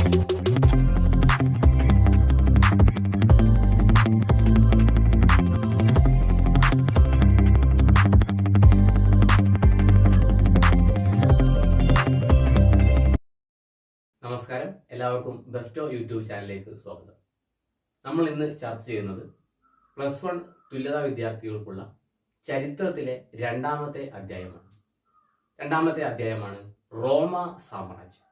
നമസ്കാരം. എല്ലാവർക്കും Bairstow YouTube ചാനലിലേക്ക് സ്വാഗതം. നമ്മൾ ഇന്ന് ചർച്ച ചെയ്യുന്നത് പ്ലസ് വൺ തുല്യതാ വിദ്യാർത്ഥികൾക്കുള്ള ചരിത്രത്തിലെ രണ്ടാമത്തെ അധ്യായമാണ്. രണ്ടാമത്തെ അധ്യായമാണ് റോമ സാമ്രാജ്യം.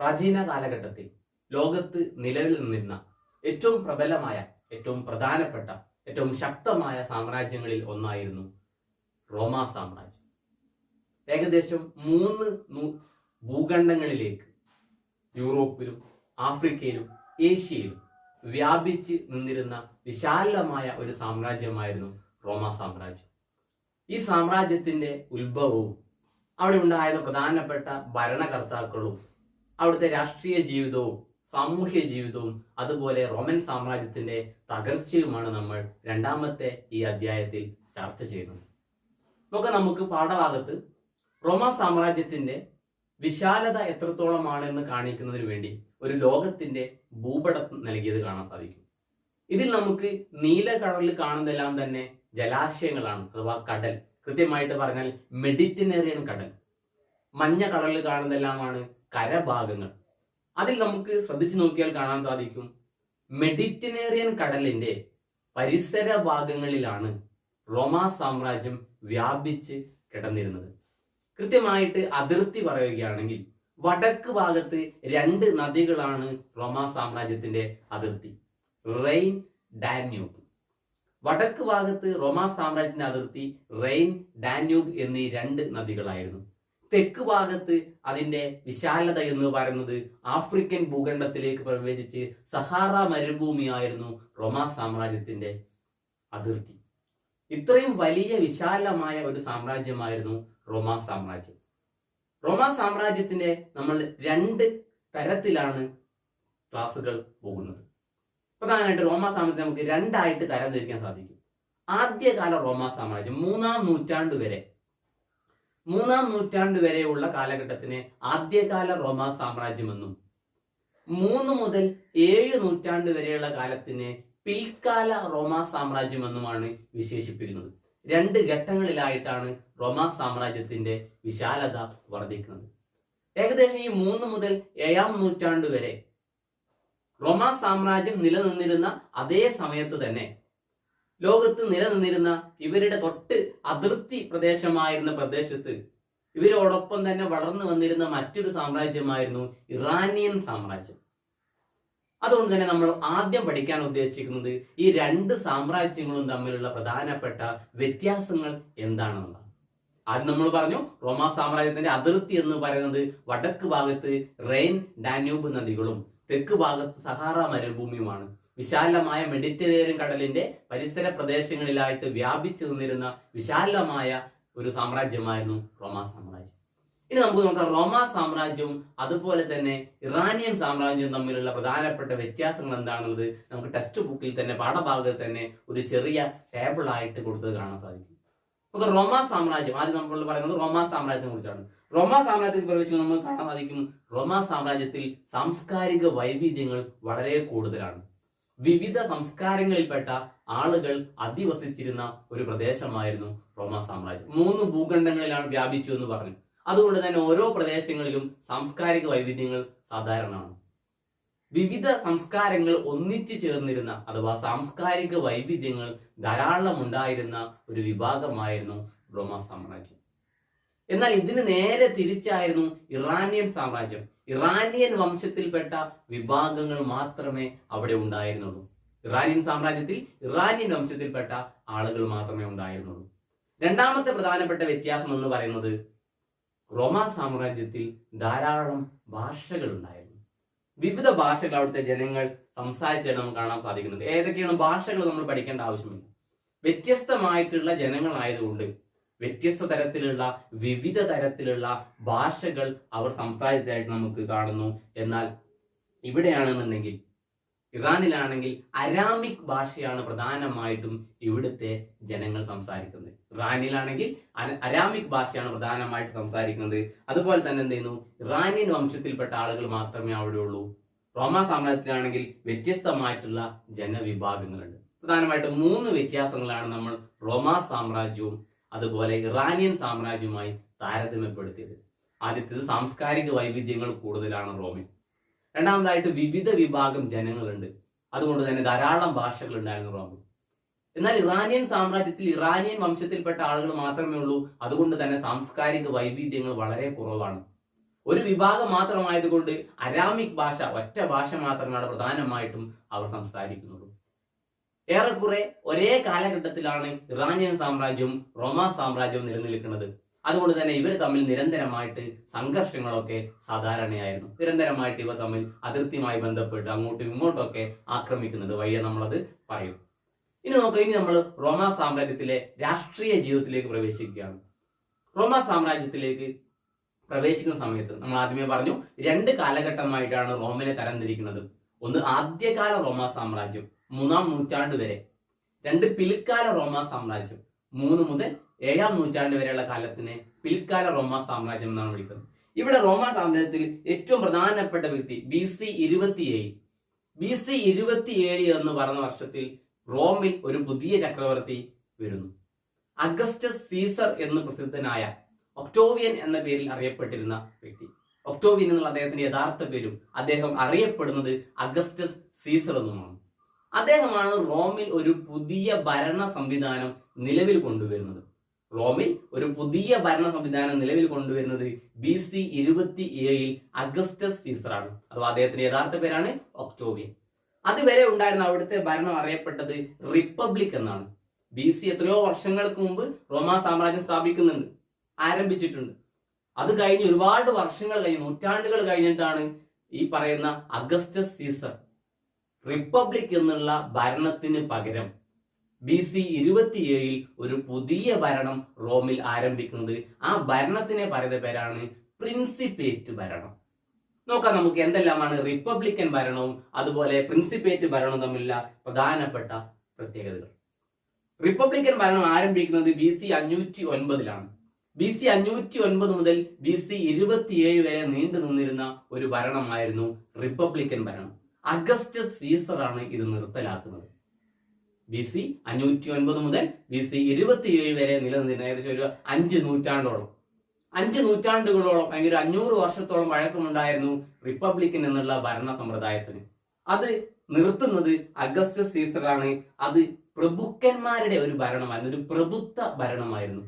പ്രാചീന കാലഘട്ടത്തിൽ ലോകത്ത് നിലവിൽ നിന്നിരുന്ന ഏറ്റവും പ്രബലമായ ഏറ്റവും പ്രധാനപ്പെട്ട ഏറ്റവും ശക്തമായ സാമ്രാജ്യങ്ങളിൽ ഒന്നായിരുന്നു റോമാ സാമ്രാജ്യം. ഏകദേശം മൂന്ന് ഭൂഖണ്ഡങ്ങളിലേക്ക് യൂറോപ്പിലും ആഫ്രിക്കയിലും ഏഷ്യയിലും വ്യാപിച്ച് നിന്നിരുന്ന വിശാലമായ ഒരു സാമ്രാജ്യമായിരുന്നു റോമാ സാമ്രാജ്യം. ഈ സാമ്രാജ്യത്തിന്റെ ഉത്ഭവവും അവിടെ ഉണ്ടായിരുന്ന പ്രധാനപ്പെട്ട ഭരണകർത്താക്കളും അവിടുത്തെ രാഷ്ട്രീയ ജീവിതവും സാമൂഹ്യ ജീവിതവും അതുപോലെ റോമൻ സാമ്രാജ്യത്തിന്റെ തകർച്ചയുമാണ് നമ്മൾ രണ്ടാമത്തെ ഈ അധ്യായത്തിൽ ചർച്ച ചെയ്യുന്നത്. നമുക്ക് നമുക്ക് പാഠഭാഗത്ത് റോമ സാമ്രാജ്യത്തിന്റെ വിശാലത എത്രത്തോളമാണെന്ന് കാണിക്കുന്നതിന് വേണ്ടി ഒരു ലോകത്തിന്റെ ഭൂപടം നൽകിയത് കാണാൻ സാധിക്കും. ഇതിൽ നമുക്ക് നീലകടലിൽ കാണുന്നതെല്ലാം തന്നെ ജലാശയങ്ങളാണ് അഥവാ കടൽ. കൃത്യമായിട്ട് പറഞ്ഞാൽ മെഡിറ്ററേനിയൻ കടൽ. മഞ്ഞ കടലിൽ കാണുന്നതെല്ലാമാണ് കരഭാഗങ്ങൾ. അതിൽ നമുക്ക് ശ്രദ്ധിച്ചു നോക്കിയാൽ കാണാൻ സാധിക്കും. മെഡിറ്ററേനിയൻ കടലിന്റെ പരിസര ഭാഗങ്ങളിലാണ് റോമാ സാമ്രാജ്യം വ്യാപിച്ച് കിടന്നിരുന്നത്. കൃത്യമായിട്ട് അതിർത്തി പറയുകയാണെങ്കിൽ വടക്ക് ഭാഗത്ത് രണ്ട് നദികളാണ് റോമാ സാമ്രാജ്യത്തിന്റെ അതിർത്തി. റെയിൻ ഡാന്യൂബ് വടക്ക് ഭാഗത്ത് റോമാ സാമ്രാജ്യത്തിന്റെ അതിർത്തി റെയിൻ ഡാന്യൂബ് എന്നീ രണ്ട് നദികളായിരുന്നു. തെക്ക് ഭാഗത്ത് അതിന്റെ വിശാലത എന്ന് പറയുന്നത് ആഫ്രിക്കൻ ഭൂഖണ്ഡത്തിലേക്ക് പ്രവേശിച്ച് സഹാറ മരുഭൂമിയായിരുന്നു റോമാ സാമ്രാജ്യത്തിന്റെ അതിർത്തി. ഇത്രയും വലിയ വിശാലമായ ഒരു സാമ്രാജ്യമായിരുന്നു റോമാ സാമ്രാജ്യം. റോമാ സാമ്രാജ്യത്തിന്റെ നമ്മൾ രണ്ട് തരത്തിലാണ് ക്ലാസുകൾ പോകുന്നത്. പ്രധാനമായിട്ട് റോമാ സാമ്രാജ്യം നമുക്ക് രണ്ടായിട്ട് തരം തിരിക്കാൻ സാധിക്കും. ആദ്യകാല റോമാ സാമ്രാജ്യം മൂന്നാം നൂറ്റാണ്ട് വരെ മൂന്നാം നൂറ്റാണ്ട് വരെയുള്ള കാലഘട്ടത്തിന് ആദ്യകാല റോമാ സാമ്രാജ്യമെന്നും മൂന്ന് മുതൽ ഏഴ് നൂറ്റാണ്ട് വരെയുള്ള കാലത്തിന് പിൽക്കാല റോമാ സാമ്രാജ്യമെന്നുമാണ് വിശേഷിപ്പിക്കുന്നത്. രണ്ട് ഘട്ടങ്ങളിലായിട്ടാണ് റോമാ സാമ്രാജ്യത്തിന്റെ വിശാലത വർദ്ധിക്കുന്നത്. ഏകദേശം ഈ മൂന്ന് മുതൽ ഏഴാം നൂറ്റാണ്ട് വരെ റോമാ സാമ്രാജ്യം നിലനിന്നിരുന്ന അതേ സമയത്ത് തന്നെ ലോകത്ത് നിലനിന്നിരുന്ന ഇവരുടെ തൊട്ട് അതിർത്തി പ്രദേശമായിരുന്ന പ്രദേശത്ത് ഇവരോടൊപ്പം തന്നെ വളർന്നു വന്നിരുന്ന മറ്റൊരു സാമ്രാജ്യമായിരുന്നു ഇറാനിയൻ സാമ്രാജ്യം. അതുകൊണ്ട് തന്നെ നമ്മൾ ആദ്യം പഠിക്കാൻ ഉദ്ദേശിക്കുന്നത് ഈ രണ്ട് സാമ്രാജ്യങ്ങളും തമ്മിലുള്ള പ്രധാനപ്പെട്ട വ്യത്യാസങ്ങൾ എന്താണെന്നാണ് ആദ്യം നമ്മൾ പറഞ്ഞു റോമാ സാമ്രാജ്യത്തിന്റെ അതിർത്തി എന്ന് പറയുന്നത് വടക്ക് ഭാഗത്ത് റെയിൻ ഡാന്യൂബ് നദികളും തെക്ക് ഭാഗത്ത് സഹാറ മരുഭൂമിയുമാണ്. വിശാലമായ മെഡിറ്ററേനിയൻ കടലിന്റെ പരിസര പ്രദേശങ്ങളിലായിട്ട് വ്യാപിച്ചു നിന്നിരുന്ന വിശാലമായ ഒരു സാമ്രാജ്യമായിരുന്നു റോമാ സാമ്രാജ്യം. ഇനി നമുക്ക് നോക്കാം. റോമാ സാമ്രാജ്യവും അതുപോലെ തന്നെ ഇറാനിയൻ സാമ്രാജ്യവും തമ്മിലുള്ള പ്രധാനപ്പെട്ട വ്യത്യാസങ്ങൾ എന്താണെന്നുള്ളത് നമുക്ക് ടെക്സ്റ്റ് ബുക്കിൽ തന്നെ പാഠഭാഗത്തിൽ തന്നെ ഒരു ചെറിയ ടേബിൾ ആയിട്ട് കൊടുത്തത് കാണാൻ സാധിക്കും. നമുക്ക് റോമാ സാമ്രാജ്യം ആദ്യം നമ്മൾ പറയുന്നത് റോമാ സാമ്രാജ്യത്തെ കുറിച്ചാണ്. റോമാ സാമ്രാജ്യത്തിൽ പ്രവേശിച്ച് നമ്മൾ കാണാൻ സാധിക്കും റോമാ സാമ്രാജ്യത്തിൽ സാംസ്കാരിക വൈവിധ്യങ്ങൾ വളരെ കൂടുതലാണ്. വിവിധ സംസ്കാരങ്ങളിൽപ്പെട്ട ആളുകൾ അധിവസിച്ചിരുന്ന ഒരു പ്രദേശമായിരുന്നു റോമ സാമ്രാജ്യം. മൂന്ന് ഭൂഖണ്ഡങ്ങളിലാണ് വ്യാപിച്ചു എന്ന് പറഞ്ഞു. അതുകൊണ്ട് തന്നെ ഓരോ പ്രദേശങ്ങളിലും സാംസ്കാരിക വൈവിധ്യങ്ങൾ സാധാരണമാണ്. വിവിധ സംസ്കാരങ്ങൾ ഒന്നിച്ചു ചേർന്നിരുന്ന അഥവാ സാംസ്കാരിക വൈവിധ്യങ്ങൾ ധാരാളം ഉണ്ടായിരുന്ന ഒരു വിഭാഗമായിരുന്നു റോമാ സാമ്രാജ്യം. എന്നാൽ ഇതിന് നേരെ തിരിച്ചായിരുന്നു ഇറാനിയൻ സാമ്രാജ്യം. ഇറാനിയൻ വംശത്തിൽപ്പെട്ട വിഭാഗങ്ങൾ മാത്രമേ അവിടെ ഉണ്ടായിരുന്നുള്ളൂ. ഇറാനിയൻ സാമ്രാജ്യത്തിൽ ഇറാനിയൻ വംശത്തിൽപ്പെട്ട ആളുകൾ മാത്രമേ ഉണ്ടായിരുന്നുള്ളൂ. രണ്ടാമത്തെ പ്രധാനപ്പെട്ട വ്യത്യാസം എന്ന് പറയുന്നത് റോമാ സാമ്രാജ്യത്തിൽ ധാരാളം ഭാഷകൾ ഉണ്ടായിരുന്നു. വിവിധ ഭാഷകൾ അവിടുത്തെ ജനങ്ങൾ സംസാരിച്ചാണ് നമുക്ക് കാണാൻ സാധിക്കുന്നത്. ഏതൊക്കെയാണ് ഭാഷകൾ നമ്മൾ പഠിക്കേണ്ട ആവശ്യമില്ല. വ്യത്യസ്തമായിട്ടുള്ള ജനങ്ങളായതുകൊണ്ട് വ്യത്യസ്ത തരത്തിലുള്ള വിവിധ തരത്തിലുള്ള ഭാഷകൾ അവർ സംസാരിച്ചതായിട്ട് നമുക്ക് കാണുന്നു. എന്നാൽ ഇവിടെയാണെന്നുണ്ടെങ്കിൽ ഇറാനിലാണെങ്കിൽ അരാമിക് ഭാഷയാണ് പ്രധാനമായിട്ടും ഇവിടുത്തെ ജനങ്ങൾ സംസാരിക്കുന്നത്. ഇറാനിലാണെങ്കിൽ അരാമിക് ഭാഷയാണ് പ്രധാനമായിട്ട് സംസാരിക്കുന്നത്. അതുപോലെ തന്നെ എന്ത് ചെയ്യുന്നു? ഇറാനിയൻ വംശത്തിൽപ്പെട്ട ആളുകൾ മാത്രമേ അവിടെ ഉള്ളൂ റോമാ സാമ്രാജ്യത്തിലാണെങ്കിൽ വ്യത്യസ്തമായിട്ടുള്ള ജനവിഭാഗങ്ങളുണ്ട്. പ്രധാനമായിട്ടും മൂന്ന് വ്യത്യാസങ്ങളാണ് നമ്മൾ റോമാ സാമ്രാജ്യവും അതുപോലെ ഇറാനിയൻ സാമ്രാജ്യവുമായി താരതമ്യപ്പെടുത്തിയത്. ആദ്യത്തേത് സാംസ്കാരിക വൈവിധ്യങ്ങൾ കൂടുതലാണ് റോമിൽ. രണ്ടാമതായിട്ട് വിവിധ വിഭാഗം ജനങ്ങളുണ്ട്. അതുകൊണ്ട് തന്നെ ധാരാളം ഭാഷകൾ ഉണ്ടായിരുന്നു റോമിൽ. എന്നാൽ ഇറാനിയൻ സാമ്രാജ്യത്തിൽ ഇറാനിയൻ വംശത്തിൽപ്പെട്ട ആളുകൾ മാത്രമേ ഉള്ളൂ. അതുകൊണ്ട് തന്നെ സാംസ്കാരിക വൈവിധ്യങ്ങൾ വളരെ കുറവാണ്. ഒരു വിഭാഗം മാത്രമായതുകൊണ്ട് അരാമിക് ഭാഷ ഒറ്റ ഭാഷ മാത്രമാണ് പ്രധാനമായിട്ടും അവർ സംസാരിക്കുന്നുള്ളൂ. ഏറെക്കുറെ ഒരേ കാലഘട്ടത്തിലാണ് ഇറാനിയൻ സാമ്രാജ്യവും റോമാ സാമ്രാജ്യവും നിലനിൽക്കുന്നത്. അതുകൊണ്ട് തന്നെ ഇവർ തമ്മിൽ നിരന്തരമായിട്ട് സംഘർഷങ്ങളൊക്കെ സാധാരണയായിരുന്നു. നിരന്തരമായിട്ട് ഇവ തമ്മിൽ അതിർത്തിയുമായി ബന്ധപ്പെട്ട് അങ്ങോട്ടും ഇങ്ങോട്ടൊക്കെ ആക്രമിക്കുന്നത് വഴിയെ നമ്മളത് പറയും. ഇനി നോക്കാം ഇനി നമ്മൾ റോമാ സാമ്രാജ്യത്തിലെ രാഷ്ട്രീയ ജീവിതത്തിലേക്ക് പ്രവേശിക്കുകയാണ്. റോമാ സാമ്രാജ്യത്തിലേക്ക് പ്രവേശിക്കുന്ന സമയത്ത് നമ്മൾ ആദ്യമേ പറഞ്ഞു രണ്ട് കാലഘട്ടമായിട്ടാണ് റോമിനെ തരംതിരിക്കുന്നത്. ഒന്ന് ആദ്യകാല റോമാ സാമ്രാജ്യം. മൂന്നാം നൂറ്റാണ്ട് വരെ. രണ്ട് പിൽക്കാല റോമാ സാമ്രാജ്യം. മൂന്ന് മുതൽ ഏഴാം നൂറ്റാണ്ട് വരെയുള്ള കാലത്തിനെ പിൽക്കാല റോമാ സാമ്രാജ്യം എന്നാണ് വിളിക്കുന്നത്. ഇവിടെ റോമാ സാമ്രാജ്യത്തിൽ ഏറ്റവും പ്രധാനപ്പെട്ട വ്യക്തി ബി സി ഇരുപത്തിയേഴ്. ബി സി ഇരുപത്തിയേഴ് എന്ന് പറഞ്ഞ വർഷത്തിൽ റോമിൽ ഒരു പുതിയ ചക്രവർത്തി വരുന്നു. അഗസ്റ്റസ് സീസർ എന്ന് പ്രസിദ്ധനായ ഒക്ടോവിയൻ എന്ന പേരിൽ അറിയപ്പെട്ടിരുന്ന വ്യക്തി. ഒക്ടോവിയൻ എന്നുള്ള അദ്ദേഹത്തിന്റെ യഥാർത്ഥ പേരും അദ്ദേഹം അറിയപ്പെടുന്നത് അഗസ്റ്റസ് സീസർ എന്നുമാണ്. അദ്ദേഹമാണ് റോമിൽ ഒരു പുതിയ ഭരണ സംവിധാനം നിലവിൽ കൊണ്ടുവരുന്നത്. റോമിൽ ഒരു പുതിയ ഭരണ സംവിധാനം നിലവിൽ കൊണ്ടുവരുന്നത് ബി സി ഇരുപത്തി ഏഴിൽ അഗസ്റ്റസ് സീസറാണ് അഥവാ അദ്ദേഹത്തിന്റെ യഥാർത്ഥ പേരാണ് ഒക്ടോബിയൻ അതുവരെ ഉണ്ടായിരുന്ന അവിടുത്തെ ഭരണം അറിയപ്പെട്ടത് റിപ്പബ്ലിക് എന്നാണ്. ബി സി എത്രയോ വർഷങ്ങൾക്ക് മുമ്പ് റോമാ സാമ്രാജ്യം സ്ഥാപിക്കുന്നുണ്ട് ആരംഭിച്ചിട്ടുണ്ട്. അത് കഴിഞ്ഞ് ഒരുപാട് വർഷങ്ങൾ കഴിഞ്ഞ് നൂറ്റാണ്ടുകൾ കഴിഞ്ഞിട്ടാണ് ഈ പറയുന്ന അഗസ്റ്റസ് സീസർ റിപ്പബ്ലിക് എന്നുള്ള ഭരണത്തിന് പകരം ബി സി ഇരുപത്തിയേഴിൽ ഒരു പുതിയ ഭരണം റോമിൽ ആരംഭിക്കുന്നത്. ആ ഭരണത്തിനെ പറയുന്ന പേരാണ് പ്രിൻസിപ്പേറ്റ് ഭരണം. നോക്കാം നമുക്ക് എന്തെല്ലാമാണ് റിപ്പബ്ലിക്കൻ ഭരണവും അതുപോലെ പ്രിൻസിപ്പേറ്റ് ഭരണവും തമ്മിലുള്ള പ്രധാനപ്പെട്ട പ്രത്യേകതകൾ. റിപ്പബ്ലിക്കൻ ഭരണം ആരംഭിക്കുന്നത് ബി സി അഞ്ഞൂറ്റി ഒൻപതിലാണ് ബി സി അഞ്ഞൂറ്റി ഒൻപത് മുതൽ ബി സി ഇരുപത്തിയേഴ് വരെ നീണ്ടു നിന്നിരുന്ന ഒരു ഭരണമായിരുന്നു റിപ്പബ്ലിക്കൻ ഭരണം. അഗസ്റ്റസ് സീസറാണ് ഇത് നിർത്തലാക്കുന്നത്. ബി സി അഞ്ഞൂറ്റി ഒൻപത് മുതൽ ബി സി ഇരുപത്തിയേഴ് വരെ നിലനിന്നിരുന്ന. ഏകദേശം ഒരു അഞ്ച് നൂറ്റാണ്ടോളം. അഞ്ച് നൂറ്റാണ്ടുകളോളം അല്ലെങ്കിൽ ഒരു അഞ്ഞൂറ് വർഷത്തോളം വഴക്കമുണ്ടായിരുന്നു റിപ്പബ്ലിക്കൻ എന്നുള്ള ഭരണ സമ്പ്രദായത്തിന്. അത് നിർത്തുന്നത് അഗസ്റ്റസ് സീസറാണ്. അത് പ്രഭുക്കന്മാരുടെ ഒരു ഭരണമായിരുന്നു. ഒരു പ്രഭുത്വ ഭരണമായിരുന്നു.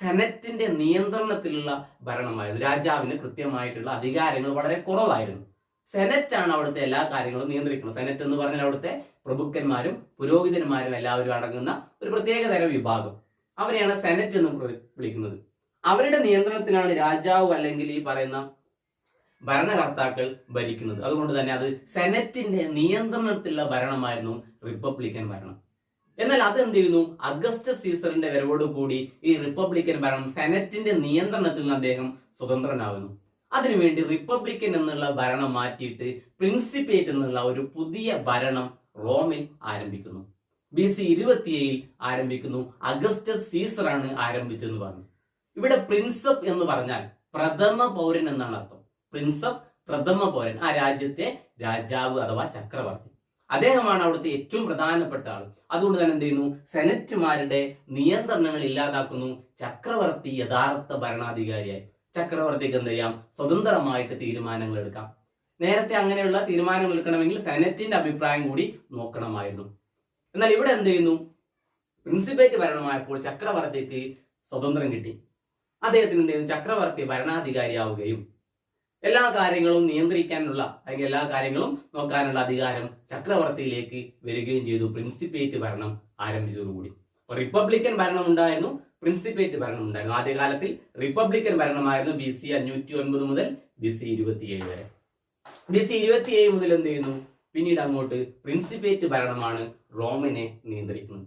സെനറ്റിന്റെ നിയന്ത്രണത്തിലുള്ള ഭരണമായിരുന്നു. രാജാവിന് കൃത്യമായിട്ടുള്ള അധികാരങ്ങൾ വളരെ കുറവായിരുന്നു. സെനറ്റ് ആണ് അവിടുത്തെ എല്ലാ കാര്യങ്ങളും നിയന്ത്രിക്കുന്നത്. സെനറ്റ് എന്ന് പറഞ്ഞാൽ അവിടുത്തെ പ്രഭുക്കന്മാരും പുരോഹിതന്മാരും എല്ലാവരും അടങ്ങുന്ന ഒരു പ്രത്യേക തരം വിഭാഗം. അവരെയാണ് സെനറ്റ് എന്ന് വിളിക്കുന്നത്. അവരുടെ നിയന്ത്രണത്തിലാണ് രാജാവ് അല്ലെങ്കിൽ ഈ പറയുന്ന ഭരണകർത്താക്കൾ ഭരിക്കുന്നത്. അതുകൊണ്ട് തന്നെ അത് സെനറ്റിന്റെ നിയന്ത്രണത്തിലുള്ള ഭരണമായിരുന്നു റിപ്പബ്ലിക്കൻ ഭരണം. എന്നാൽ അതെന്ത് ചെയ്യുന്നു? അഗസ്റ്റ് സീസറിന്റെ വരവോടുകൂടി ഈ റിപ്പബ്ലിക്കൻ ഭരണം സെനറ്റിന്റെ നിയന്ത്രണത്തിൽ നിന്ന് അദ്ദേഹം സ്വതന്ത്രനാകുന്നു. അതിനുവേണ്ടി റിപ്പബ്ലിക്കൻ എന്നുള്ള ഭരണം മാറ്റിയിട്ട് പ്രിൻസിപ്പേറ്റ് എന്നുള്ള ഒരു പുതിയ ഭരണം റോമിൽ ആരംഭിക്കുന്നു. ബി സി ഇരുപത്തിയേഴിൽ ആരംഭിക്കുന്നു. അഗസ്റ്റസ് സീസറാണ് ആരംഭിച്ചെന്ന് പറഞ്ഞു. ഇവിടെ പ്രിൻസപ്പ് എന്ന് പറഞ്ഞാൽ പ്രഥമ പൗരൻ എന്നാണ് അർത്ഥം. പ്രിൻസപ്പ് പ്രഥമ പൗരൻ. ആ രാജ്യത്തെ രാജാവ് അഥവാ ചക്രവർത്തി. അദ്ദേഹമാണ് അവിടുത്തെ ഏറ്റവും പ്രധാനപ്പെട്ട ആൾ. അതുകൊണ്ട് തന്നെ എന്ത് ചെയ്യുന്നു? സെനറ്റുമാരുടെ നിയന്ത്രണങ്ങൾ ഇല്ലാതാക്കുന്നു. ചക്രവർത്തി യഥാർത്ഥ ഭരണാധികാരിയായി. ചക്രവർത്തിക്ക് എന്ത് ചെയ്യാം? സ്വതന്ത്രമായിട്ട് തീരുമാനങ്ങൾ എടുക്കാം. നേരത്തെ അങ്ങനെയുള്ള തീരുമാനങ്ങൾ എടുക്കണമെങ്കിൽ സെനറ്റിന്റെ അഭിപ്രായം കൂടി നോക്കണമായിരുന്നു. എന്നാൽ ഇവിടെ എന്ത് ചെയ്യുന്നു? പ്രിൻസിപ്പേറ്റ് ഭരണമായപ്പോൾ ചക്രവർത്തിക്ക് സ്വതന്ത്രം കിട്ടി. അദ്ദേഹത്തിന് എന്ത് ചെയ്യുന്നു ചക്രവർത്തി ഭരണാധികാരിയാവുകയും എല്ലാ കാര്യങ്ങളും നിയന്ത്രിക്കാനുള്ള അല്ലെങ്കിൽ എല്ലാ കാര്യങ്ങളും നോക്കാനുള്ള അധികാരം ചക്രവർത്തിയിലേക്ക് വരികയും ചെയ്തു. പ്രിൻസിപ്പേറ്റ് ഭരണം ആരംഭിച്ചതോടുകൂടി. റിപ്പബ്ലിക്കൻ ഭരണം ഉണ്ടായിരുന്നു. പ്രിൻസിപ്പേറ്റ് ഭരണം ഉണ്ടായിരുന്നു ആദ്യകാലത്തിൽ റിപ്പബ്ലിക്കൻ ഭരണമായിരുന്നു ബി സി അഞ്ഞൂറ്റി ഒൻപത് മുതൽ ബി സി ഇരുപത്തിയേഴ് വരെ. ബി സി ഇരുപത്തിയേഴ് മുതൽ എന്ത് ചെയ്യുന്നു? പിന്നീട് അങ്ങോട്ട് പ്രിൻസിപ്പേറ്റ് ഭരണമാണ് റോമിനെ നിയന്ത്രിക്കുന്നത്.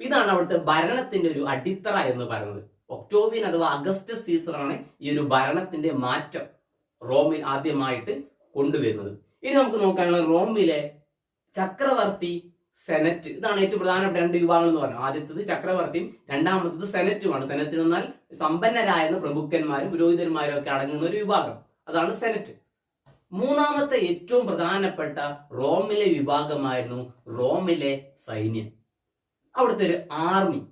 ഇതാണ് അവിടുത്തെ ഭരണത്തിന്റെ ഒരു അടിത്തറ എന്ന് പറയുന്നത്. ഒക്ടോബിയൻ അഥവാ അഗസ്റ്റസ് സീസറാണ് ഈ ഒരു ഭരണത്തിന്റെ മാറ്റം റോമിൽ ആദ്യമായിട്ട് കൊണ്ടുവരുന്നത്. ഇനി നമുക്ക് നോക്കാനുള്ള റോമിലെ ചക്രവർത്തി സെനറ്റ്. ഇതാണ് ഏറ്റവും പ്രധാനപ്പെട്ട രണ്ട് വിഭാഗങ്ങൾ എന്ന് പറഞ്ഞത് ആദ്യത്തത് ചക്രവർത്തിയും രണ്ടാമത്തത് സെനറ്റുമാണ്. സെനറ്റ് എന്ന് പറഞ്ഞാൽ സമ്പന്നരായ പ്രഭുക്കന്മാരും പുരോഹിതന്മാരും ഒക്കെ അടങ്ങുന്ന ഒരു വിഭാഗം. അതാണ് സെനറ്റ്. മൂന്നാമത്തെ ഏറ്റവും പ്രധാനപ്പെട്ട റോമിലെ വിഭാഗമായിരുന്നു റോമിലെ സൈന്യം. അവിടുത്തെ ഒരു ആർമി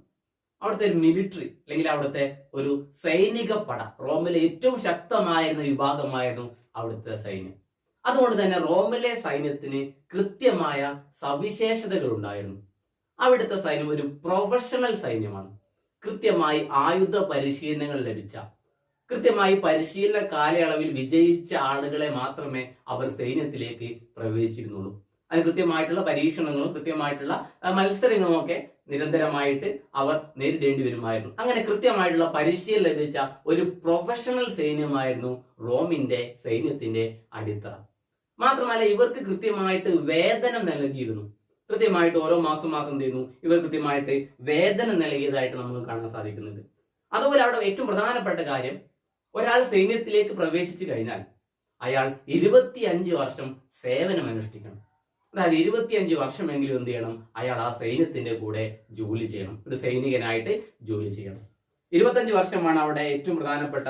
അവിടുത്തെ ഒരു മിലിറ്ററി അല്ലെങ്കിൽ അവിടുത്തെ ഒരു സൈനിക പട റോമിലെ ഏറ്റവും ശക്തമായിരുന്ന വിഭാഗമായിരുന്നു അവിടുത്തെ സൈന്യം. അതുകൊണ്ട് തന്നെ റോമിലെ സൈന്യത്തിന് കൃത്യമായ സവിശേഷതകൾ ഉണ്ടായിരുന്നു അവിടുത്തെ സൈന്യം ഒരു പ്രൊഫഷണൽ സൈന്യമാണ്. കൃത്യമായി ആയുധ പരിശീലനങ്ങൾ ലഭിച്ച കൃത്യമായി പരിശീലന കാലയളവിൽ വിജയിച്ച ആളുകളെ മാത്രമേ അവർ സൈന്യത്തിലേക്ക് പ്രവേശിച്ചിരുന്നുള്ളൂ. അതിന് കൃത്യമായിട്ടുള്ള പരീക്ഷണങ്ങളും കൃത്യമായിട്ടുള്ള മത്സരങ്ങളും ഒക്കെ നിരന്തരമായിട്ട് അവർ നേരിടേണ്ടി വരുമായിരുന്നു. അങ്ങനെ കൃത്യമായിട്ടുള്ള പരിശീലനം ലഭിച്ച ഒരു പ്രൊഫഷണൽ സൈന്യമായിരുന്നു റോമിന്റെ സൈന്യത്തിന്റെ അടിത്തറ. മാത്രമല്ല ഇവർക്ക് കൃത്യമായിട്ട് വേതനം നൽകിയിരുന്നു. കൃത്യമായിട്ട് ഓരോ മാസം മാസം ചെയ്യുന്നു? ഇവർ കൃത്യമായിട്ട് വേതനം നൽകിയതായിട്ട് നമുക്ക് കാണാൻ സാധിക്കുന്നുണ്ട്. അതുപോലെ അവിടെ ഏറ്റവും പ്രധാനപ്പെട്ട കാര്യം ഒരാൾ സൈന്യത്തിലേക്ക് പ്രവേശിച്ചു കഴിഞ്ഞാൽ അയാൾ ഇരുപത്തിയഞ്ച് വർഷം സേവനം അനുഷ്ഠിക്കണം. അതായത് ഇരുപത്തിയഞ്ച് വർഷമെങ്കിലും എന്ത് ചെയ്യണം? അയാൾ ആ സൈന്യത്തിന്റെ കൂടെ ജോലി ചെയ്യണം. ഒരു സൈനികനായിട്ട് ജോലി ചെയ്യണം. ഇരുപത്തഞ്ച് വർഷമാണ് അവിടെ ഏറ്റവും പ്രധാനപ്പെട്ട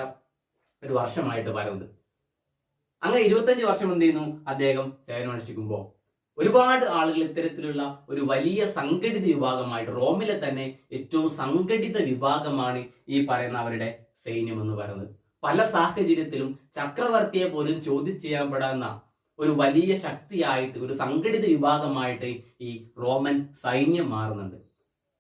ഒരു വർഷമായിട്ട് വരുന്നത്. അങ്ങനെ ഇരുപത്തഞ്ച് വർഷം എന്ത് ചെയ്യുന്നു? അദ്ദേഹം സേവനം അനുഷ്ഠിക്കുമ്പോൾ ഒരുപാട് ആളുകൾ ഇത്തരത്തിലുള്ള ഒരു വലിയ സംഘടിത വിഭാഗമായിട്ട് റോമിലെ തന്നെ ഏറ്റവും സംഘടിത വിഭാഗമാണ് ഈ പറയുന്ന അവരുടെ സൈന്യം എന്ന് പറയുന്നത്. പല സാഹചര്യത്തിലും ചക്രവർത്തിയെ പോലും ചോദ്യം ചെയ്യാൻ പെടാവുന്ന ഒരു വലിയ ശക്തിയായിട്ട് ഒരു സംഘടിത വിഭാഗമായിട്ട് ഈ റോമൻ സൈന്യം മാറുന്നുണ്ട്.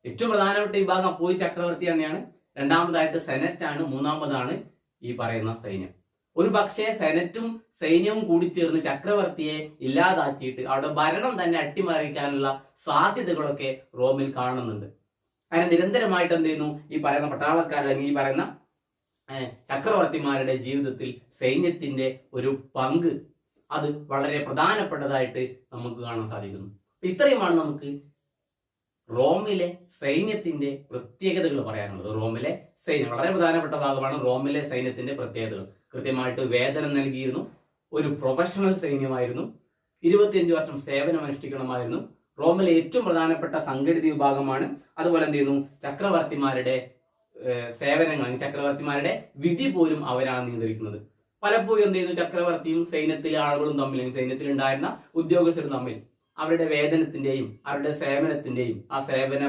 ഏറ്റവും പ്രധാനപ്പെട്ട വിഭാഗം പോയി ചക്രവർത്തി തന്നെയാണ്. രണ്ടാമതായിട്ട് സെനറ്റ് ആണ് മൂന്നാമതാണ് ഈ പറയുന്ന സൈന്യം. ഒരു പക്ഷേ സെനറ്റും സൈന്യവും കൂടി ചേർന്ന് ചക്രവർത്തിയെ ഇല്ലാതാക്കിയിട്ട് അവിടെ ഭരണം തന്നെ അട്ടിമറിക്കാനുള്ള സാധ്യതകളൊക്കെ റോമിൽ കാണുന്നുണ്ട്. അങ്ങനെ നിരന്തരമായിട്ട് എന്ത് ചെയ്യുന്നു? ഈ പറയുന്ന പട്ടാളക്കാർ അല്ലെങ്കിൽ ഈ പറയുന്ന ചക്രവർത്തിമാരുടെ ജീവിതത്തിൽ സൈന്യത്തിന്റെ ഒരു പങ്ക് അത് വളരെ പ്രധാനപ്പെട്ടതായിട്ട് നമുക്ക് കാണാൻ സാധിക്കുന്നു. ഇത്രയുമാണ് നമുക്ക് റോമിലെ സൈന്യത്തിന്റെ പ്രത്യേകതകൾ പറയാനുള്ളത്. റോമിലെ സൈന്യം വളരെ പ്രധാനപ്പെട്ട ഭാഗമാണ് റോമിലെ സൈന്യത്തിന്റെ പ്രത്യേകതകൾ. കൃത്യമായിട്ട് വേതനം നൽകിയിരുന്നു. ഒരു പ്രൊഫഷണൽ സൈന്യമായിരുന്നു. ഇരുപത്തിയഞ്ച് വർഷം സേവനം അനുഷ്ഠിക്കണമായിരുന്നു റോമിലെ ഏറ്റവും പ്രധാനപ്പെട്ട സംഘടിത വിഭാഗമാണ്. അതുപോലെ എന്ത് ചെയ്യുന്നു? ചക്രവർത്തിമാരുടെ സേവനങ്ങൾ ചക്രവർത്തിമാരുടെ വിധി പോലും അവരാണ് നിയന്ത്രിക്കുന്നത്. പലപ്പോഴും എന്ത് ചെയ്യുന്നു? ചക്രവർത്തിയും സൈന്യത്തിലെ ആളുകളും തമ്മിൽ സൈന്യത്തിലുണ്ടായിരുന്ന ഉദ്യോഗസ്ഥരും തമ്മിൽ അവരുടെ വേതനത്തിന്റെയും അവരുടെ സേവനത്തിന്റെയും ആ സേവന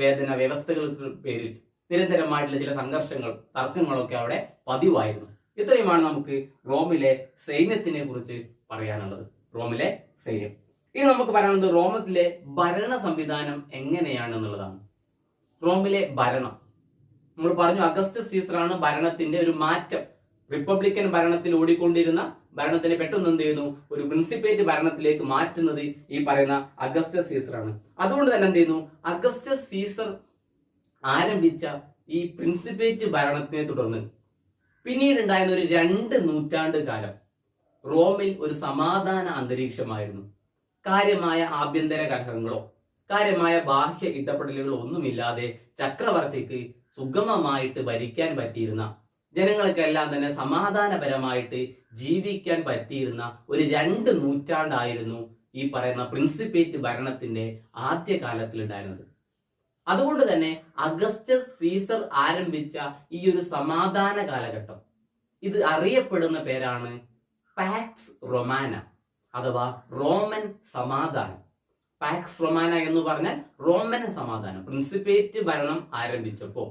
വേതന വ്യവസ്ഥകൾക്ക് പേരിൽ നിരന്തരമായിട്ടുള്ള ചില സംഘർഷങ്ങൾ തർക്കങ്ങളൊക്കെ അവിടെ പതിവായിരുന്നു. ഇത്രയുമാണ് നമുക്ക് റോമിലെ സൈന്യത്തിനെ കുറിച്ച് പറയാനുള്ളത്. റോമിലെ സൈന്യം. ഇനി നമുക്ക് പറയാനുള്ളത് റോമത്തിലെ ഭരണ സംവിധാനം എങ്ങനെയാണെന്നുള്ളതാണ്. റോമിലെ ഭരണം. നമ്മൾ പറഞ്ഞു അഗസ്റ്റ് സീസറാണ് ഭരണത്തിന്റെ ഒരു മാറ്റം. റിപ്പബ്ലിക്കൻ ഭരണത്തിൽ ഓടിക്കൊണ്ടിരുന്ന ഭരണത്തിനെ പെട്ടെന്ന് എന്ത് ചെയ്യുന്നു? ഒരു പ്രിൻസിപ്പേറ്റ് ഭരണത്തിലേക്ക് മാറ്റുന്നത് ഈ പറയുന്ന അഗസ്റ്റസ് സീസറാണ്. അതുകൊണ്ട് തന്നെ എന്ത് ചെയ്യുന്നു? അഗസ്റ്റസ് സീസർ ആരംഭിച്ച ഈ പ്രിൻസിപ്പേറ്റ് ഭരണത്തിനെ തുടർന്ന് പിന്നീട് ഉണ്ടായിരുന്ന ഒരു രണ്ട് നൂറ്റാണ്ട് കാലം റോമിൽ ഒരു സമാധാന അന്തരീക്ഷമായിരുന്നു. കാര്യമായ ആഭ്യന്തര കലഹങ്ങളോ കാര്യമായ ബാഹ്യ ഇടപെടലുകളോ ഒന്നുമില്ലാതെ ചക്രവർത്തിക്ക് സുഗമമായിട്ട് ഭരിക്കാൻ പറ്റിയിരുന്ന ജനങ്ങൾക്കെല്ലാം തന്നെ സമാധാനപരമായിട്ട് ജീവിക്കാൻ പറ്റിയിരുന്ന ഒരു രണ്ട് നൂറ്റാണ്ടായിരുന്നു ഈ പറയുന്ന പ്രിൻസിപ്പേറ്റ് ഭരണത്തിന്റെ ആദ്യ കാലത്തിൽ ഉണ്ടായിരുന്നത് അതുകൊണ്ട് തന്നെ അഗസ്റ്റസ് സീസർ ആരംഭിച്ച ഈ ഒരു സമാധാന കാലഘട്ടം. ഇത് അറിയപ്പെടുന്ന പേരാണ് പാക്സ് റൊമാന അഥവാ റോമൻ സമാധാനം. പാക്സ് റൊമാന എന്ന് പറഞ്ഞാൽ റോമൻ സമാധാനം പ്രിൻസിപ്പേറ്റ് ഭരണം ആരംഭിച്ചപ്പോ.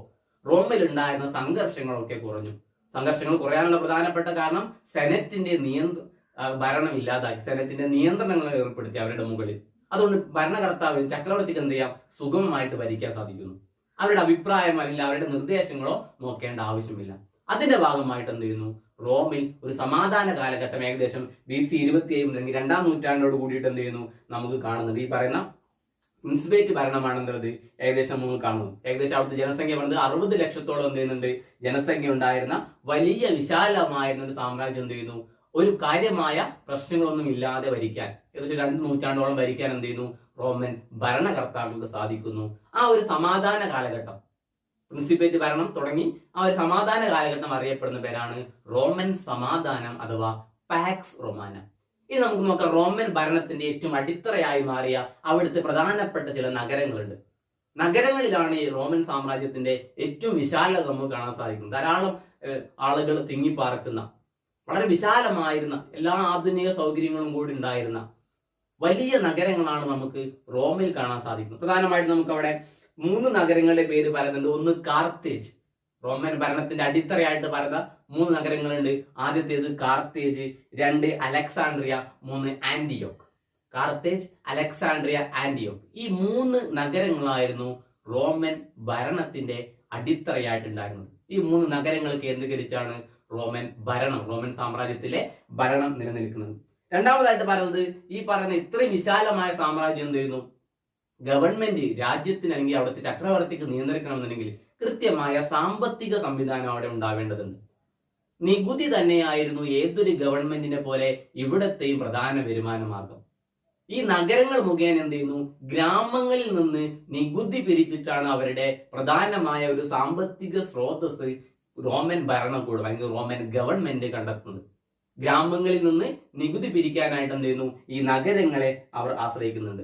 റോമിൽ ഉണ്ടായിരുന്ന സംഘർഷങ്ങളൊക്കെ കുറഞ്ഞു. സംഘർഷങ്ങൾ കുറയാനുള്ള പ്രധാനപ്പെട്ട കാരണം സെനറ്റിന്റെ നിയന്ത്ര ഭരണം ഇല്ലാതാക്കി സെനറ്റിന്റെ നിയന്ത്രണങ്ങൾ ഏർപ്പെടുത്തി അവരുടെ മുകളിൽ. അതുകൊണ്ട് ഭരണകർത്താവിന് ചക്രവർത്തിക്ക് എന്ത് ചെയ്യാം? സുഗമമായിട്ട് ഭരിക്കാൻ സാധിക്കുന്നു. അവരുടെ അഭിപ്രായം അല്ലെങ്കിൽ അവരുടെ നിർദ്ദേശങ്ങളോ നോക്കേണ്ട ആവശ്യമില്ല. അതിന്റെ ഭാഗമായിട്ട് എന്ത് ചെയ്യുന്നു? റോമിൽ ഒരു സമാധാന കാലഘട്ടം ഏകദേശം ബി സി ഇരുപത്തി അല്ലെങ്കിൽ രണ്ടാം നൂറ്റാണ്ടോട് കൂടിയിട്ട് എന്ത് ചെയ്യുന്നു? നമുക്ക് കാണുന്നത് ഈ പറയുന്ന മുനിസിപ്പേറ്റ് ഭരണമാണെന്നുള്ളത് ഏകദേശം നമ്മൾ കാണുന്നു. ഏകദേശം അവിടുത്തെ ജനസംഖ്യ പറഞ്ഞത് അറുപത് ലക്ഷത്തോളം എന്ത് ചെയ്യുന്നുണ്ട്? ജനസംഖ്യ ഉണ്ടായിരുന്ന വലിയ വിശാലമായിരുന്ന ഒരു സാമ്രാജ്യം എന്ത് ചെയ്യുന്നു? ഒരു കാര്യമായ പ്രശ്നങ്ങളൊന്നും ഇല്ലാതെ ഭരിക്കാൻ. ഏകദേശം രണ്ട് നൂറ്റാണ്ടോളം ഭരിക്കാൻ എന്ത് ചെയ്യുന്നു? റോമൻ ഭരണകർത്താക്കൾക്ക് സാധിക്കുന്നു. ആ ഒരു സമാധാന കാലഘട്ടം. പ്രിൻസിപ്പേറ്റ് ഭരണം തുടങ്ങി ആ ഒരു സമാധാന കാലഘട്ടം അറിയപ്പെടുന്ന പേരാണ് റോമൻ സമാധാനം അഥവാ പാക്സ് റൊമാന. ഇനി നമുക്ക് നോക്കാം റോമൻ ഭരണത്തിന്റെ ഏറ്റവും അടിത്തറയായി മാറിയ അവിടുത്തെ പ്രധാനപ്പെട്ട ചില നഗരങ്ങളുണ്ട്. നഗരങ്ങളിലാണ് ഈ റോമൻ സാമ്രാജ്യത്തിന്റെ ഏറ്റവും വിശാലത നമുക്ക് കാണാൻ സാധിക്കുന്നത്. ധാരാളം ആളുകൾ തിങ്ങിപ്പാർക്കുന്ന വളരെ വിശാലമായിരുന്ന എല്ലാ ആധുനിക സൗകര്യങ്ങളും കൂടി ഉണ്ടായിരുന്ന വലിയ നഗരങ്ങളാണ് നമുക്ക് റോമിൽ കാണാൻ സാധിക്കുന്നത്. പ്രധാനമായിട്ടും നമുക്ക് അവിടെ മൂന്ന് നഗരങ്ങളുടെ പേര് പറയുന്നുണ്ട്. ഒന്ന് കാർത്തേജ്. റോമൻ ഭരണത്തിന്റെ അടിത്തറയായിട്ട് പറയുന്ന മൂന്ന് നഗരങ്ങളുണ്ട്. ആദ്യത്തേത് കാർത്തേജ് രണ്ട് അലക്സാണ്ട്രിയ മൂന്ന് ആന്റിയോക്ക്. കാർത്തേജ് അലക്സാണ്ട്രിയ ആന്റിയോക്ക്. ഈ മൂന്ന് നഗരങ്ങളായിരുന്നു റോമൻ ഭരണത്തിന്റെ അടിത്തറയായിട്ടുണ്ടായിരുന്നത് ഈ മൂന്ന് നഗരങ്ങൾ കേന്ദ്രീകരിച്ചാണ് റോമൻ ഭരണം റോമൻ സാമ്രാജ്യത്തിലെ ഭരണം നിലനിൽക്കുന്നത്. രണ്ടാമതായിട്ട് പറയുന്നത് ഈ പറയുന്ന ഇത്രയും വിശാലമായ സാമ്രാജ്യം എന്തായിരുന്നു ഗവൺമെന്റ് രാജ്യത്തിന് അല്ലെങ്കിൽ അവിടുത്തെ ചക്രവർത്തിക്ക് നിയന്ത്രിക്കണമെന്നുണ്ടെങ്കിൽ കൃത്യമായ സാമ്പത്തിക സംവിധാനം അവിടെ ഉണ്ടാവേണ്ടതുണ്ട്. നികുതി തന്നെയായിരുന്നു ഏതൊരു ഗവൺമെന്റിനെ പോലെ ഇവിടത്തെയും പ്രധാന വരുമാന മാർഗം ഈ നഗരങ്ങൾ മുഖേന എന്ത് ചെയ്യുന്നു? ഗ്രാമങ്ങളിൽ നിന്ന് നികുതി പിരിച്ചിട്ടാണ് അവരുടെ പ്രധാനമായ ഒരു സാമ്പത്തിക സ്രോതസ് റോമൻ ഭരണകൂടം അല്ലെങ്കിൽ റോമൻ ഗവൺമെന്റ് കണ്ടെത്തുന്നത്. ഗ്രാമങ്ങളിൽ നിന്ന് നികുതി പിരിക്കാനായിട്ട് എന്ത് ചെയ്യുന്നു? ഈ നഗരങ്ങളെ അവർ ആശ്രയിക്കുന്നുണ്ട്.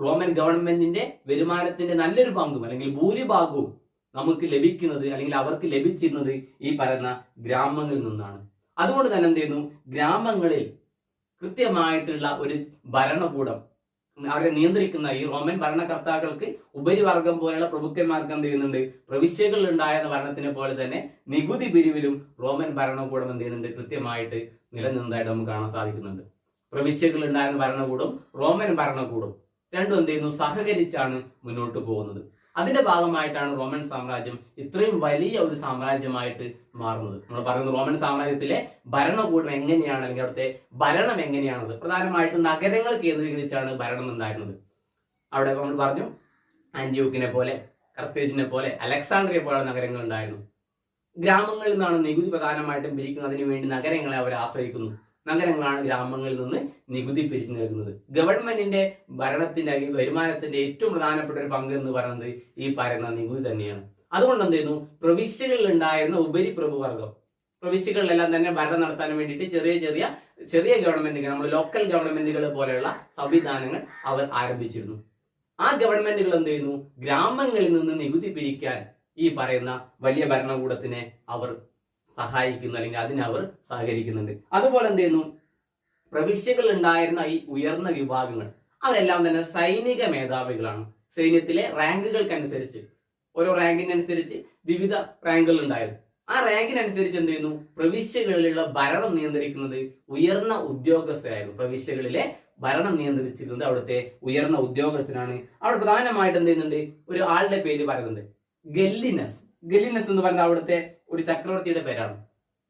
റോമൻ ഗവൺമെന്റിന്റെ വരുമാനത്തിന്റെ നല്ലൊരു പങ്കും അല്ലെങ്കിൽ ഭൂരിഭാഗവും നമുക്ക് ലഭിക്കുന്നത് അല്ലെങ്കിൽ അവർക്ക് ലഭിച്ചിരുന്നത് ഈ പറയുന്ന ഗ്രാമങ്ങളിൽ നിന്നാണ്. അതുകൊണ്ട് തന്നെ എന്ത് ചെയ്യുന്നു? ഗ്രാമങ്ങളിൽ കൃത്യമായിട്ടുള്ള ഒരു ഭരണകൂടം അവരെ നിയന്ത്രിക്കുന്ന ഈ റോമൻ ഭരണകർത്താക്കൾക്ക് ഉപരിവർഗം പോലെയുള്ള പ്രഭുക്കന്മാർക്ക് എന്ത് ചെയ്യുന്നുണ്ട്? പ്രവിശ്യകളിൽ ഉണ്ടായിരുന്ന ഭരണത്തിനെ പോലെ തന്നെ നികുതി പിരിവിലും റോമൻ ഭരണകൂടം എന്ത് ചെയ്യുന്നുണ്ട്? കൃത്യമായിട്ട് നിലനിന്നതായിട്ട് നമുക്ക് കാണാൻ സാധിക്കുന്നുണ്ട്. പ്രവിശ്യകളിൽ ഉണ്ടായിരുന്ന ഭരണകൂടം റോമൻ ഭരണകൂടം രണ്ടും എന്ത് ചെയ്യുന്നു? സഹകരിച്ചാണ് മുന്നോട്ട് പോകുന്നത്. അതിന്റെ ഭാഗമായിട്ടാണ് റോമൻ സാമ്രാജ്യം ഇത്രയും വലിയ ഒരു സാമ്രാജ്യമായിട്ട് മാറുന്നത്. നമ്മൾ പറയുന്നത് റോമൻ സാമ്രാജ്യത്തിലെ ഭരണകൂടം എങ്ങനെയാണ് അല്ലെങ്കിൽ അവിടുത്തെ ഭരണം എങ്ങനെയാണത് പ്രധാനമായിട്ടും നഗരങ്ങൾ കേന്ദ്രീകരിച്ചാണ് ഭരണം ഉണ്ടായിരുന്നത്. അവിടെ നമ്മൾ പറഞ്ഞു ആന്റിയോക്കിനെ പോലെ കർത്തേജിനെ പോലെ അലക്സാണ്ട്രിയെ പോലെ നഗരങ്ങൾ ഉണ്ടായിരുന്നു. ഗ്രാമങ്ങളിൽ നിന്നാണ് നികുതി പ്രധാനമായിട്ടും പിരിക്കുന്നതിന് വേണ്ടി നഗരങ്ങളെ അവർ ആശ്രയിക്കുന്നു. നഗരങ്ങളാണ് ഗ്രാമങ്ങളിൽ നിന്ന് നികുതി പിരിച്ചു നൽകുന്നത്. ഗവൺമെന്റിന്റെ ഭരണത്തിന്റെ അല്ലെങ്കിൽ വരുമാനത്തിന്റെ ഏറ്റവും പ്രധാനപ്പെട്ട ഒരു പങ്ക് എന്ന് പറയുന്നത് ഈ പറയുന്ന നികുതി തന്നെയാണ്. അതുകൊണ്ട് എന്ത് ചെയ്യുന്നു? പ്രവിശ്യകളിൽ ഉണ്ടായിരുന്ന ഉപരി പ്രഭുവർഗം പ്രവിശ്യകളിലെല്ലാം തന്നെ ഭരണം നടത്താൻ വേണ്ടിയിട്ട് ചെറിയ ചെറിയ ചെറിയ ഗവൺമെന്റുകൾ നമ്മുടെ ലോക്കൽ ഗവൺമെന്റുകൾ പോലെയുള്ള സംവിധാനങ്ങൾ അവർ ആരംഭിച്ചിരുന്നു. ആ ഗവൺമെന്റുകൾ എന്ത് ചെയ്യുന്നു? ഗ്രാമങ്ങളിൽ നിന്ന് നികുതി പിരിക്കാൻ ഈ പറയുന്ന വലിയ ഭരണകൂടത്തിനെ അവർ സഹായിക്കുന്നു അല്ലെങ്കിൽ അതിനവർ സഹകരിക്കുന്നുണ്ട്. അതുപോലെ എന്ത് ചെയ്യുന്നു? പ്രവിശ്യകൾ ഉണ്ടായിരുന്ന ഈ ഉയർന്ന വിഭാഗങ്ങൾ അവരെല്ലാം തന്നെ സൈനിക മേധാവികളാണ്. സൈന്യത്തിലെ റാങ്കുകൾക്കനുസരിച്ച് ഓരോ റാങ്കിനനുസരിച്ച് വിവിധ റാങ്കുകൾ ഉണ്ടായിരുന്നു ആ റാങ്കിനനുസരിച്ച് എന്ത് ചെയ്യുന്നു? പ്രവിശ്യകളിലുള്ള ഭരണം നിയന്ത്രിക്കുന്നത് ഉയർന്ന ഉദ്യോഗസ്ഥരായിരുന്നു. പ്രവിശ്യകളിലെ ഭരണം നിയന്ത്രിച്ചിരുന്നത് അവിടുത്തെ ഉയർന്ന ഉദ്യോഗസ്ഥനാണ്. അവിടെ പ്രധാനമായിട്ട് എന്ത് ചെയ്യുന്നുണ്ട്? ഒരു ആളുടെ പേര് പറയുന്നുണ്ട്. ഗല്ലിനസ്. ഗല്ലിനസ് എന്ന് പറയുന്നത് അവിടുത്തെ ഒരു ചക്രവർത്തിയുടെ പേരാണ്.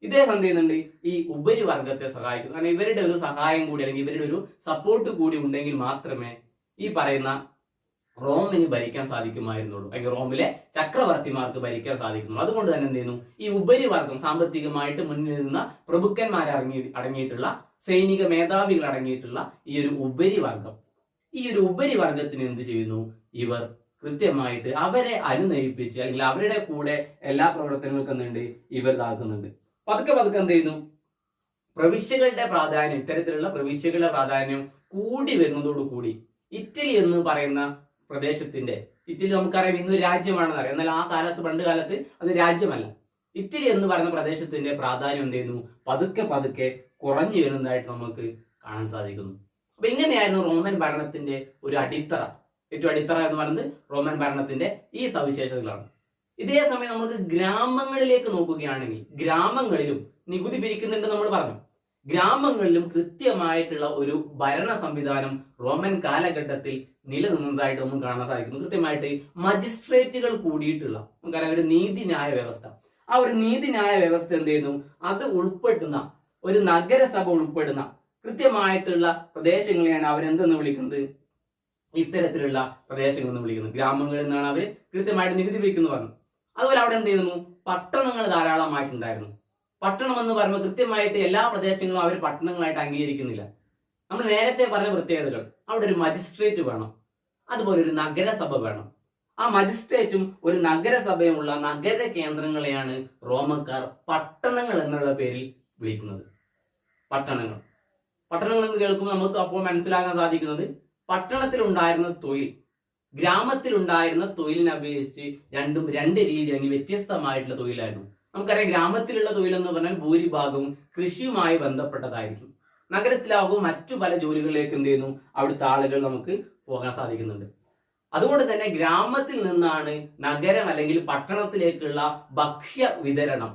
ഇദ്ദേഹം എന്ത് ചെയ്യുന്നുണ്ട്? ഈ ഉപരിവർഗത്തെ സഹായിക്കുന്നു. കാരണം ഇവരുടെ ഒരു സഹായം കൂടി അല്ലെങ്കിൽ ഇവരുടെ ഒരു സപ്പോർട്ട് കൂടി ഉണ്ടെങ്കിൽ മാത്രമേ ഈ പറയുന്ന റോമിന് ഭരിക്കാൻ സാധിക്കുമായിരുന്നുള്ളൂ. അല്ലെങ്കിൽ റോമിലെ ചക്രവർത്തിമാർക്ക് ഭരിക്കാൻ സാധിക്കുന്നുള്ളൂ. അതുകൊണ്ട് തന്നെ എന്ത് ചെയ്യുന്നു? ഈ ഉപരിവർഗം സാമ്പത്തികമായിട്ട് മുന്നിൽ നിന്ന പ്രഭുക്കന്മാർ അടങ്ങി അടങ്ങിയിട്ടുള്ള സൈനിക മേധാവികൾ അടങ്ങിയിട്ടുള്ള ഈ ഒരു ഉപരിവർഗം. ഈ ഒരു ഉപരിവർഗത്തിന് എന്ത് ചെയ്യുന്നു? ഇവർ കൃത്യമായിട്ട് അവരെ അനുനയിപ്പിച്ച് അല്ലെങ്കിൽ അവരുടെ കൂടെ എല്ലാ പ്രവർത്തനങ്ങൾക്കും എന്തുണ്ട് ഇവർ ഇതാക്കുന്നുണ്ട്. പതുക്കെ പതുക്കെ എന്ത് ചെയ്യുന്നു? പ്രവിശ്യകളുടെ പ്രാധാന്യം ഇത്തരത്തിലുള്ള പ്രവിശ്യകളുടെ പ്രാധാന്യം കൂടി വരുന്നതോടു കൂടി ഇറ്റലി എന്ന് പറയുന്ന പ്രദേശത്തിന്റെ ഇറ്റലി നമുക്കറിയാം ഇന്ന് രാജ്യമാണെന്ന് അറിയാം. എന്നാൽ ആ കാലത്ത് പണ്ട് കാലത്ത് അത് രാജ്യമല്ല. ഇറ്റലി എന്ന് പറയുന്ന പ്രദേശത്തിന്റെ പ്രാധാന്യം എന്ത് ചെയ്യുന്നു? പതുക്കെ പതുക്കെ കുറഞ്ഞു വരുന്നതായിട്ട് നമുക്ക് കാണാൻ സാധിക്കുന്നു. അപ്പൊ ഇങ്ങനെയായിരുന്നു റോമൻ ഭരണത്തിന്റെ ഒരു അടിത്തറ. ഏറ്റവും അടിത്തറ എന്ന് പറയുന്നത് റോമൻ ഭരണത്തിന്റെ ഈ സവിശേഷതകളാണ്. ഇതേ സമയം നമുക്ക് ഗ്രാമങ്ങളിലേക്ക് നോക്കുകയാണെങ്കിൽ ഗ്രാമങ്ങളിലും നികുതി പിരിക്കുന്നുണ്ട് നമ്മൾ പറഞ്ഞു. ഗ്രാമങ്ങളിലും കൃത്യമായിട്ടുള്ള ഒരു ഭരണ സംവിധാനം റോമൻ കാലഘട്ടത്തിൽ നിലനിന്നതായിട്ട് നമുക്ക് കാണാൻ സാധിക്കുന്നു. കൃത്യമായിട്ട് മജിസ്ട്രേറ്റുകൾ കൂടിയിട്ടുള്ള നമുക്കറിയാം ഒരു നീതിന്യായ വ്യവസ്ഥ. ആ ഒരു നീതിന്യായ വ്യവസ്ഥ എന്ത് ചെയ്യുന്നു? അത് ഉൾപ്പെടുന്ന ഒരു നഗരസഭ ഉൾപ്പെടുന്ന കൃത്യമായിട്ടുള്ള പ്രദേശങ്ങളെയാണ് അവരെന്തെന്ന് വിളിക്കുന്നത്? ഇത്തരത്തിലുള്ള പ്രദേശങ്ങൾ എന്ന് വിളിക്കുന്നത് ഗ്രാമങ്ങളിൽ നിന്നാണ് അവർ കൃത്യമായിട്ട് നികുതി പിരിക്കുന്നു പറഞ്ഞു. അതുപോലെ അവിടെ എന്ത് ചെയ്യുന്നു? പട്ടണങ്ങൾ ധാരാളമായിട്ടുണ്ടായിരുന്നു. പട്ടണം എന്ന് പറയുമ്പോൾ കൃത്യമായിട്ട് എല്ലാ പ്രദേശങ്ങളും അവർ പട്ടണങ്ങളായിട്ട് അംഗീകരിക്കുന്നില്ല. നമ്മൾ നേരത്തെ പറഞ്ഞ പ്രത്യേകതകൾ. അവിടെ ഒരു മജിസ്ട്രേറ്റ് വേണം. അതുപോലെ ഒരു നഗരസഭ വേണം. ആ മജിസ്ട്രേറ്റും ഒരു നഗരസഭയുമുള്ള നഗര കേന്ദ്രങ്ങളെയാണ് റോമക്കാർ പട്ടണങ്ങൾ എന്നുള്ള പേരിൽ വിളിക്കുന്നത്. പട്ടണങ്ങൾ. പട്ടണങ്ങൾ എന്ന് കേൾക്കുമ്പോൾ നമുക്ക് അപ്പോൾ മനസ്സിലാക്കാൻ സാധിക്കുന്നത് പട്ടണത്തിൽ ഉണ്ടായിരുന്ന തൊഴിൽ ഗ്രാമത്തിൽ ഉണ്ടായിരുന്ന തൊഴിലിനെ അപേക്ഷിച്ച് രണ്ടും രണ്ട് രീതി അല്ലെങ്കിൽ വ്യത്യസ്തമായിട്ടുള്ള തൊഴിലായിരുന്നു. നമുക്കറിയാം ഗ്രാമത്തിലുള്ള തൊഴിലെന്ന് പറഞ്ഞാൽ ഭൂരിഭാഗവും കൃഷിയുമായി ബന്ധപ്പെട്ടതായിരിക്കും. നഗരത്തിലാകും മറ്റു പല ജോലികളിലേക്ക് എന്ത് ചെയ്യുന്നു? അവിടുത്തെ ആളുകൾ നമുക്ക് പോകാൻ സാധിക്കുന്നുണ്ട്. അതുകൊണ്ട് തന്നെ ഗ്രാമത്തിൽ നിന്നാണ് നഗരം അല്ലെങ്കിൽ പട്ടണത്തിലേക്കുള്ള ഭക്ഷ്യ വിതരണം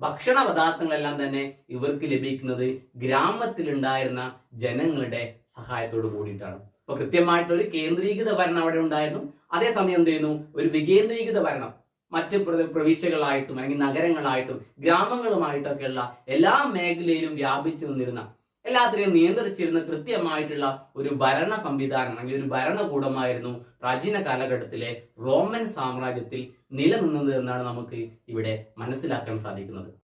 ഭക്ഷണ പദാർത്ഥങ്ങളെല്ലാം തന്നെ ഇവർക്ക് ലഭിക്കുന്നത് ഗ്രാമത്തിലുണ്ടായിരുന്ന ജനങ്ങളുടെ സഹായത്തോട് കൂടിയിട്ടാണ്. അപ്പൊ കൃത്യമായിട്ട് ഒരു കേന്ദ്രീകൃത ഭരണം അവിടെ ഉണ്ടായിരുന്നു. അതേസമയം എന്ത് ചെയ്യുന്നു? ഒരു വികേന്ദ്രീകൃത ഭരണം. മറ്റ് പ്ര- പ്രവിശ്യകളായിട്ടും അല്ലെങ്കിൽ നഗരങ്ങളായിട്ടും ഗ്രാമങ്ങളുമായിട്ടൊക്കെയുള്ള എല്ലാ മേഖലയിലും വ്യാപിച്ചു നിന്നിരുന്ന എല്ലാത്തിനെയും നിയന്ത്രിച്ചിരുന്ന കൃത്യമായിട്ടുള്ള ഒരു ഭരണ സംവിധാനം അല്ലെങ്കിൽ ഒരു ഭരണകൂടമായിരുന്നു പ്രാചീന കാലഘട്ടത്തിലെ റോമൻ സാമ്രാജ്യത്തിൽ നിലനിന്നത് എന്നാണ് നമുക്ക് ഇവിടെ മനസ്സിലാക്കാൻ സാധിക്കുന്നത്.